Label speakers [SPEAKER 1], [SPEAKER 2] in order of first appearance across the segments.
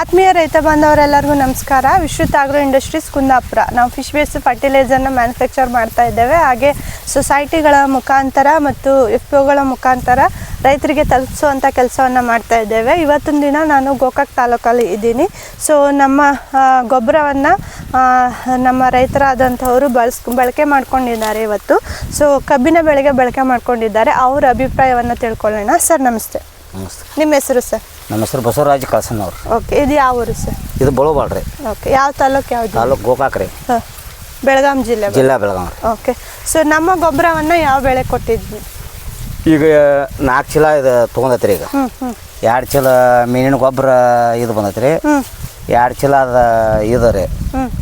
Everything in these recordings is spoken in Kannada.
[SPEAKER 1] ಆತ್ಮೀಯ ರೈತ ಬಾಂಧವರೆಲ್ಲರಿಗೂ ನಮಸ್ಕಾರ. Vishrut agro industries Kundapura. ನಾವು ಫಿಶ್ ಬೇಸ್ಡ್ ಫರ್ಟಿಲೈಸರ್ನ ಮ್ಯಾನುಫ್ಯಾಕ್ಚರ್ ಮಾಡ್ತಾ ಇದ್ದೇವೆ. ಹಾಗೆ ಸೊಸೈಟಿಗಳ ಮುಖಾಂತರ ಮತ್ತು ಎಫ್ ಪಿ ಮುಖಾಂತರ ರೈತರಿಗೆ ತಲುಪಿಸುವಂಥ ಕೆಲಸವನ್ನು ಮಾಡ್ತಾ ಇದ್ದೇವೆ. ಇವತ್ತಿನ ದಿನ ನಾನು ಗೋಕಾಕ್ ತಾಲೂಕಲ್ಲಿ ಇದ್ದೀನಿ. ಸೊ ನಮ್ಮ ಗೊಬ್ಬರವನ್ನು ನಮ್ಮ ರೈತರಾದಂಥವರು ಬಳಸ್, ಬಳಕೆ ಮಾಡ್ಕೊಂಡಿದ್ದಾರೆ ಇವತ್ತು. ಸೊ ಕಬ್ಬಿನ ಬೆಳೆಗೆ ಬಳಕೆ ಮಾಡ್ಕೊಂಡಿದ್ದಾರೆ. ಅವರ ಅಭಿಪ್ರಾಯವನ್ನು ತಿಳ್ಕೊಳ್ಳೋಣ. ಸರ್, ನಮಸ್ತೆ.
[SPEAKER 2] ನಮಸ್ತೆ.
[SPEAKER 1] ನಿಮ್ಮ ಹೆಸರು ಸರ್?
[SPEAKER 2] ನಮ್ಮ ಹೆಸರು ಬಸವರಾಜ್ ಕಳ್ಸನ್ನವ್ರು
[SPEAKER 1] ಓಕೆ ಇದು ಯಾವ ಊರು ಸರ್?
[SPEAKER 2] ಇದು ಬಳೋಬಾಳ್ರಿ
[SPEAKER 1] ಓಕೆ ಯಾವ ತಾಲೂಕು ಯಾವುದು?
[SPEAKER 2] ತಾಲೂಕು ಗೋಕಾಕ್ ರೀ.
[SPEAKER 1] ಹಾಂ ಬೆಳಗಾಂ ಜಿಲ್ಲೆ.
[SPEAKER 2] ಜಿಲ್ಲಾ ಬೆಳಗಾಂ ರೀ.
[SPEAKER 1] ಓಕೆ ಸೊ ನಮ್ಮ ಗೊಬ್ಬರವನ್ನು ಯಾವ ಬೆಳೆ ಕೊಟ್ಟಿದ್ವಿ
[SPEAKER 2] ಈಗ ನಾಲ್ಕು ಚೀಲ ಇದು ತೊಗೊಂಡೈತ್ರಿ ಈಗ. ಎರಡು ಚೀಲ ಮೀನಿನ ಗೊಬ್ಬರ ಇದು
[SPEAKER 1] ಬಂದೈತ್ರಿ.
[SPEAKER 2] ಎರಡು ಚೀಲ ಅದ ಇದು ರೀ.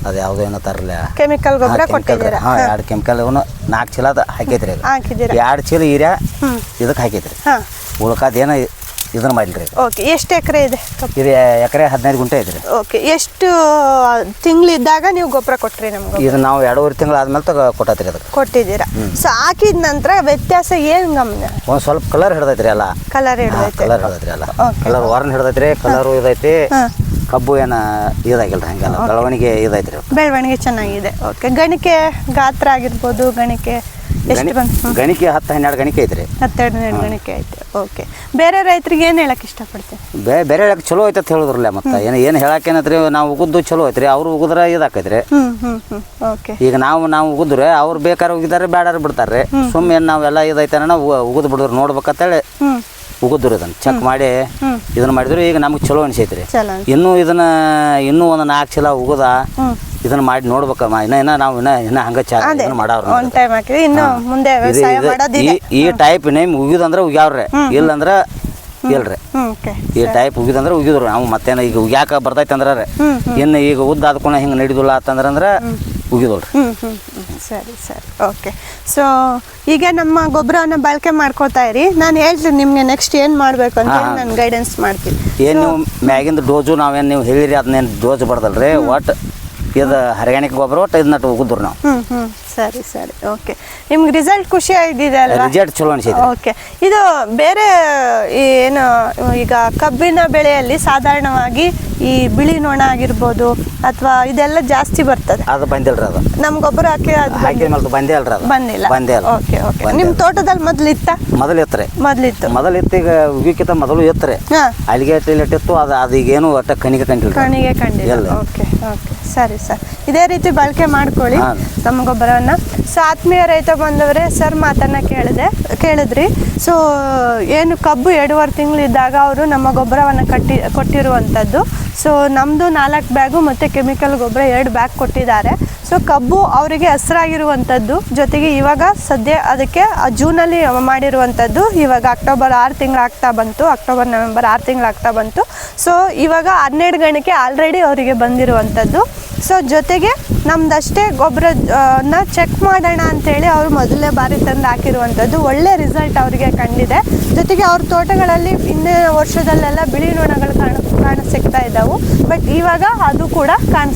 [SPEAKER 2] ಅದು ಯಾವುದೋ ಏನೋ ತರಲ.
[SPEAKER 1] ಕೆಮಿಕಲ್ ಗೊಬ್ಬರ ಕೊಟ್ಟಿದ್ದೀರಾ?
[SPEAKER 2] ಹಾಂ ಎರಡು ಕೆಮಿಕಲ್ ಇವನು ನಾಲ್ಕು ಚೀಲ ಅದು ಹಾಕೈತ್ರಿ
[SPEAKER 1] ಹಾಕಿದ್ದೀರಾ?
[SPEAKER 2] ಎರಡು ಚೀಲ ಹೀರ್ಯಾ ಇದಕ್ಕೆ
[SPEAKER 1] ಹಾಕೈತ್ರಿ.
[SPEAKER 2] ಉಳ್ಕಾದ ಏನೋ ಇದನ್ನ ಮಾಡಿಲ್ರಿ ಈಗ
[SPEAKER 1] ಓಕೆ ಎಷ್ಟು ಎಕರೆ ಇದೆ? ಕಬ್ಬು
[SPEAKER 2] ಇದು ಎಕರೆ ಹದಿನೈದು ಗುಂಟೆ ಐತ್ರಿ.
[SPEAKER 1] ಓಕೆ ಎಷ್ಟು ತಿಂಗಳಿದ್ದಾಗ ನೀವು ಗೊಬ್ಬರ ಕೊಟ್ರಿ ನಮ್ಗೆ?
[SPEAKER 2] ಇದು ನಾವು ಎರಡೂವರೆ ತಿಂಗಳು ಆದ್ಮೇಲೆ ತಗೋ ಕೊಟ್ಟತ್ರಿ ಅದಕ್ಕೆ.
[SPEAKER 1] ಕೊಟ್ಟಿದ್ದೀರಾ? ಸೊ ಹಾಕಿದ ನಂತರ ವ್ಯತ್ಯಾಸ ಏನು ಗಮನ?
[SPEAKER 2] ಒಂದು ಸ್ವಲ್ಪ ಕಲರ್ ಹಿಡ್ದೈತ್ರಿ ಅಲ್ಲ
[SPEAKER 1] ಕಲರ್ ಹಿಡಿದೈತೆ.
[SPEAKER 2] ಕಲರ್ ಹಿಡ್ದೈತ್ರಿ
[SPEAKER 1] ಅಲ್ಲ.
[SPEAKER 2] ಕಲರ್ ವಾರ್ನ್ ಹಿಡ್ದೈತ್ರಿ ಕಲರ್ ಇದೈತಿ. ಕಬ್ಬು ಏನ ಇದಾಗಿಲ್ಲ ಹಂಗಲ್ಲ? ಬೆಳವಣಿಗೆ ಇದೈತ್ರಿ
[SPEAKER 1] ಬೆಳವಣಿಗೆ ಚೆನ್ನಾಗಿದೆ. ಓಕೆ ಗಣಿಕೆ ಗಾತ್ರ ಆಗಿರ್ಬೋದು ಗಣಿಕೆ ಎಷ್ಟು ಬಂತು
[SPEAKER 2] ಗಣಿಕೆ ಹತ್ತು ಹನ್ನೆರಡು ಗಣಿಕೆ ಐತ್ರಿ.
[SPEAKER 1] ಹತ್ತೆರಡು ಹನ್ನೆರಡು ಗಣಿಕೆ ಐತೆ. ಓಕೆ ಬೇರೆ ರೈತರಿಗೆ ಏನು ಹೇಳಕ್ಕೆ ಇಷ್ಟಪಡ್ತೀವಿ
[SPEAKER 2] ಬೇ ಬೇರೆ ಹೇಳಕ್ ಚಲೋ ಐತೆ ಅಂತ ಹೇಳಿದ್ರಲ್ಲ ಮತ್ತೆ? ಏನು ಏನು ಹೇಳಕ್ಕೆ ಏನತ್ರಿ? ನಾವು ಉಗುದ್ದು ಚಲೋ ಐತ್ರಿ. ಅವ್ರು ಉಗುದ್ರ ಇದಾಕೈತ್ರಿ.
[SPEAKER 1] ಓಕೆ
[SPEAKER 2] ಈಗ ನಾವು ನಾವು ಉಗಿದ್ರೆ ಅವ್ರು ಬೇಕಾದ್ರೆ ಉಗಿದಾರೆ ಬೇಡಾರ ಬಿಡ್ತಾರೆ ಸುಮ್ಮನೆ ನಾವೆಲ್ಲ ಇದೈತೆ ನಾವು ಉಗುದ್ ಬಿಡೋರು ನೋಡ್ಬೇಕಂತೇಳಿ ಉಗುದ್ರು ಇದನ್ನ ಚೆಕ್ ಮಾಡಿ ಇದನ್ನ ಮಾಡಿದ್ರು ಈಗ ನಮ್ಗೆ ಚಲೋ ಅನಿಸೈತ್ರಿ.
[SPEAKER 1] ಚಲೋ
[SPEAKER 2] ಇನ್ನೂ ಇದನ್ನ ಇನ್ನೂ ಒಂದು ನಾಲ್ಕು ಸಲ ಉಗದ ಇದನ್ನ ಮಾಡಿ ನೋಡ್ಬೇಕಮ್ಮ. ಇನ್ನ ಇನ್ನ ನಾವು ಇನ್ನ ಇನ್ನ ಹಂಗ ಚಾ
[SPEAKER 1] ಅದೇ.
[SPEAKER 2] ಇದನ್ನ ಮಾಡವ್ರ
[SPEAKER 1] ಒನ್ ಟೈಮ್ ಹಾಕಿದ್ರೆ ಇನ್ನು ಮುಂದೆ
[SPEAKER 2] ಇದು-
[SPEAKER 1] ವ್ಯವಸಾಯ ಮಾಡೋದಿದೆ
[SPEAKER 2] ಈ ಟೈಪ್ ನೇಮ್ ಉಗಿದಂದ್ರ ಉಗ್ಯಾವ್ರೆ ಇಲ್ಲಂದ್ರ ಇಲ್ರಿ.
[SPEAKER 1] ಓಕೆ
[SPEAKER 2] ಈ ಟೈಪ್ ಉಗಿದಂದ್ರೆ ಉಗಿದ್ರು. ನಾವು ಮತ್ತೇನ ಈಗ ಉಗ್ಯಾಕ ಬರ್ತೈತೆ ಅಂದ್ರೆ ಇನ್ನು ಈಗ ಉದ್ದ ಆದ್ಕೊಂಡು ಹಿಂಗೆ ನಡೀದಿಲ್ಲ ಅಂತಂದ್ರೆ ಅಂದ್ರೆ ಉಗಿದಲ್ರಿ
[SPEAKER 1] ಹ್ಞೂ ಹ್ಞೂ ಹ್ಞೂ ಸರಿ ಸರಿ. ಓಕೆ ಸೊ ಈಗ ನಮ್ಮ ಗೊಬ್ಬರವನ್ನು ಬಳಕೆ ಮಾಡ್ಕೋತಾ ಇರಿ. ನಾನು ಹೇಳ್ತೀನಿ ನಿಮಗೆ ನೆಕ್ಸ್ಟ್ ಏನು ಮಾಡಬೇಕು ಅಂತ ನಾನು ಗೈಡೆನ್ಸ್ ಮಾಡ್ತೀನಿ.
[SPEAKER 2] ಏನು ನೀವು ಮ್ಯಾಗಿಂದ ಡೋಜು ನಾವೇನು ನೀವು ಹೇಳಿರಿ ಅದನ್ನೇನು ಡೋಸ್ ಬಡ್ದಲ್ರಿ ಒಟ್ಟು ಇದು ಹರಿಯಾಣಿಕೆ ಗೊಬ್ಬರ ಒಟ್ಟು ಇದನ್ನ ಉಗಿದ್ರು ನಾವು.
[SPEAKER 1] ಹ್ಞೂ ಹ್ಞೂ ಸರಿ ಸರಿ. ಓಕೆ ನಿಮ್ಗೆ ರಿಸಲ್ಟ್ ಖುಷಿ ಆಗಿದೆ
[SPEAKER 2] ರಿಸಲ್ಟ್ ಚಲೋ ಅನಿಸಿದೆ.
[SPEAKER 1] ಓಕೆ ಇದು ಬೇರೆ ಏನು ಈಗ ಕಬ್ಬಿನ ಬೆಳೆಯಲ್ಲಿ ಸಾಧಾರಣವಾಗಿ ಈ ಬಿಳಿ ನೊಣ ಆಗಿರ್ಬೋದು ಅಥವಾ ಇದೆಲ್ಲ ಜಾಸ್ತಿ ಬರ್ತದೆ.
[SPEAKER 2] ಅದು ಬಂದಿಲ್ರಿ ಅದು.
[SPEAKER 1] ನಮ್ ಗೊಬ್ಬರ ಹಾಕಿ ಅದು
[SPEAKER 2] ಹಾಕಿದ ಮೇಲೆ ಬಂದೇ ಅಲ್ರಿ ಅದು.
[SPEAKER 1] ಬಂದಿಲ್ಲ.
[SPEAKER 2] ಬಂದೇ ಅಲ್ಲ
[SPEAKER 1] ಓಕೆ ಓಕೆ
[SPEAKER 2] ನಿಮ್ಮ
[SPEAKER 1] ನಿಮ್ ತೋಟದಲ್ಲಿ ಮೊದಲು ಇತ್ತ?
[SPEAKER 2] ಮೊದಲು ಎತ್ತರೆ
[SPEAKER 1] ಮೊದ್ಲಿತ್ತು
[SPEAKER 2] ಮೊದಲು ಇತ್ತು ಈಗ ಉಗಿಕ್ಕಿಂತ ಮೊದಲು ಎತ್ತರೆ
[SPEAKER 1] ಹಾ.
[SPEAKER 2] ಅಲ್ಲಿಗೆ ಇಟ್ಟಿತ್ತು ಅದು ಅದು ಈಗೇನು ಒಟ್ಟು ಕಣಿಗೆ ಕಂಡಿಲ್ಲ.
[SPEAKER 1] ಕಣಿಗೆ ಕಂಡಿಲ್ಲ.
[SPEAKER 2] ಎಲ್ಲ.
[SPEAKER 1] ಓಕೆ ಓಕೆ ಸರಿ ಸರ್. ಇದೇ ರೀತಿ ಬಳಕೆ ಮಾಡ್ಕೊಳ್ಳಿ.
[SPEAKER 2] ಹಾ.
[SPEAKER 1] ನಮ್ಮ ಗೊಬ್ಬರವನ್ನು ಸೊ ಆತ್ಮೀಯ ರೈತ ಬಂದವರೇ ಸರ್ ಮಾತನ್ನ ಕೇಳಿದೆ, ಕೇಳಿದ್ರಿ. ಸೊ ಏನು ಕಬ್ಬು ಎರಡೂವರೆ ತಿಂಗಳಿದ್ದಾಗ ಅವರು ನಮ್ಮ ಗೊಬ್ಬರವನ್ನು ಕಟ್ಟಿ ಕೊಟ್ಟಿರುವಂಥದ್ದು ಸೊ ನಮ್ಮದು ನಾಲ್ಕು ಬ್ಯಾಗು ಮತ್ತು ಕೆಮಿಕಲ್ ಗೊಬ್ಬರ ಎರಡು ಬ್ಯಾಗ್ ಕೊಟ್ಟಿದ್ದಾರೆ. ಸೊ ಕಬ್ಬು ಅವರಿಗೆ ಹಸಿರಾಗಿರುವಂಥದ್ದು ಜೊತೆಗೆ ಇವಾಗ ಸದ್ಯ ಅದಕ್ಕೆ ಜೂನಲ್ಲಿ ಮಾಡಿರುವಂಥದ್ದು ಇವಾಗ ಅಕ್ಟೋಬರ್ ಆರು ತಿಂಗಳು ಆಗ್ತಾ ಬಂತು. ಅಕ್ಟೋಬರ್, ನವೆಂಬರ್ ಆರು ತಿಂಗಳು ಆಗ್ತಾ ಬಂತು. ಸೊ ಇವಾಗ ಹನ್ನೆರಡು ಗಣಕ್ಕೆ ಆಲ್ರೆಡಿ ಅವರಿಗೆ ಬಂದಿರುವಂಥದ್ದು ಸೊ ಜೊತೆಗೆ ನಮ್ದಷ್ಟೇ ಗೊಬ್ಬರ ನ ಚೆಕ್ ಮಾಡೋಣ ಅಂತೇಳಿ ಅವರು ಮೊದಲನೇ ಬಾರಿ ತಂದು ಹಾಕಿರುವಂಥದ್ದು. ಒಳ್ಳೆ ರಿಸಲ್ಟ್ ಅವರಿಗೆ ಕಂಡಿದೆ. ಜೊತೆಗೆ ಅವ್ರ ತೋಟಗಳಲ್ಲಿ ಇನ್ನೇ ವರ್ಷದಲ್ಲೆಲ್ಲ ಬಿಳಿ ನೊಣಗಳು ಕಾಣ ಕಾಣ ಸಿಗ್ತಾ ಇದ್ದವು. ಬಟ್ ಇವಾಗ ಅದು ಕೂಡ ಕಾಣ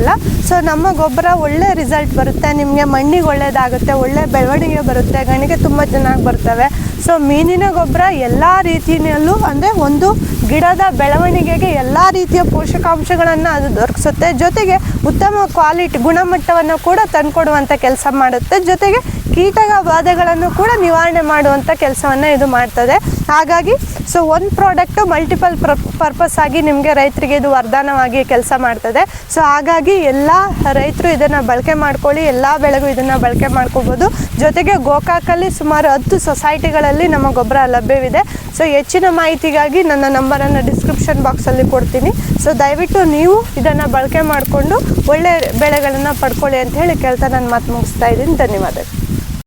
[SPEAKER 1] ಇಲ್ಲ. ಸೊ ನಮ್ಮ ಗೊಬ್ಬರ ಒಳ್ಳೆ ರಿಸಲ್ಟ್ ಬರುತ್ತೆ. ನಿಮಗೆ ಮಣ್ಣಿಗೆ ಒಳ್ಳೇದಾಗುತ್ತೆ, ಒಳ್ಳೆ ಬೆಳವಣಿಗೆ ಬರುತ್ತೆ. ಗಣಿಗೆ ತುಂಬ ಚೆನ್ನಾಗಿ ಬರ್ತವೆ. ಸೊ ಮೀನಿನ ಗೊಬ್ಬರ ಎಲ್ಲ ರೀತಿಯಲ್ಲೂ ಅಂದರೆ ಒಂದು ಗಿಡದ ಬೆಳವಣಿಗೆಗೆ ಎಲ್ಲ ರೀತಿಯ ಪೋಷಕಾಂಶಗಳನ್ನು ಅದು ದೊರಕಿಸುತ್ತೆ. ಜೊತೆಗೆ ಉತ್ತಮ ಕ್ವಾಲಿಟಿ ಗುಣಮಟ್ಟವನ್ನು ಕೂಡ ತಂದುಕೊಡುವಂಥ ಕೆಲಸ ಮಾಡುತ್ತೆ. ಜೊತೆಗೆ ಕೀಟಗ ಬಾಧೆಗಳನ್ನು ಕೂಡ ನಿವಾರಣೆ ಮಾಡುವಂಥ ಕೆಲಸವನ್ನು ಇದು ಮಾಡ್ತದೆ. ಹಾಗಾಗಿ ಸೊ ಒಂದು ಪ್ರಾಡಕ್ಟು ಮಲ್ಟಿಪಲ್ ಪರ್ಪಸ್ ಆಗಿ ನಿಮಗೆ ರೈತರಿಗೆ ಇದು ವರದಾನವಾಗಿ ಕೆಲಸ ಮಾಡ್ತದೆ. ಸೊ ಹಾಗಾಗಿ ಎಲ್ಲ ರೈತರು ಇದನ್ನು ಬಳಕೆ ಮಾಡ್ಕೊಳ್ಳಿ, ಎಲ್ಲ ಬೆಳೆಗೂ ಇದನ್ನು ಬಳಕೆ ಮಾಡ್ಕೋಬೋದು. ಜೊತೆಗೆ ಗೋಕಾಕಲ್ಲಿ ಸುಮಾರು ಹತ್ತು ಸೊಸೈಟಿಗಳಲ್ಲಿ ನಮ್ಮ ಗೊಬ್ಬರ ಲಭ್ಯವಿದೆ. ಸೊ ಹೆಚ್ಚಿನ ಮಾಹಿತಿಗಾಗಿ ನನ್ನ ನಂಬರನ್ನು ಡಿಸ್ಕ್ರಿಪ್ಷನ್ ಬಾಕ್ಸಲ್ಲಿ ಕೊಡ್ತೀನಿ. ಸೊ ದಯವಿಟ್ಟು ನೀವು ಇದನ್ನು ಬಳಕೆ ಮಾಡಿಕೊಂಡು ಒಳ್ಳೆ ಬೆಳೆಗಳನ್ನು ಪಡ್ಕೊಳ್ಳಿ ಅಂತ ಹೇಳಿ ಕೇಳ್ತಾ ನಾನು ಮಾತು ಮುಗಿಸ್ತಾ ಇದ್ದೀನಿ. ಧನ್ಯವಾದಗಳು.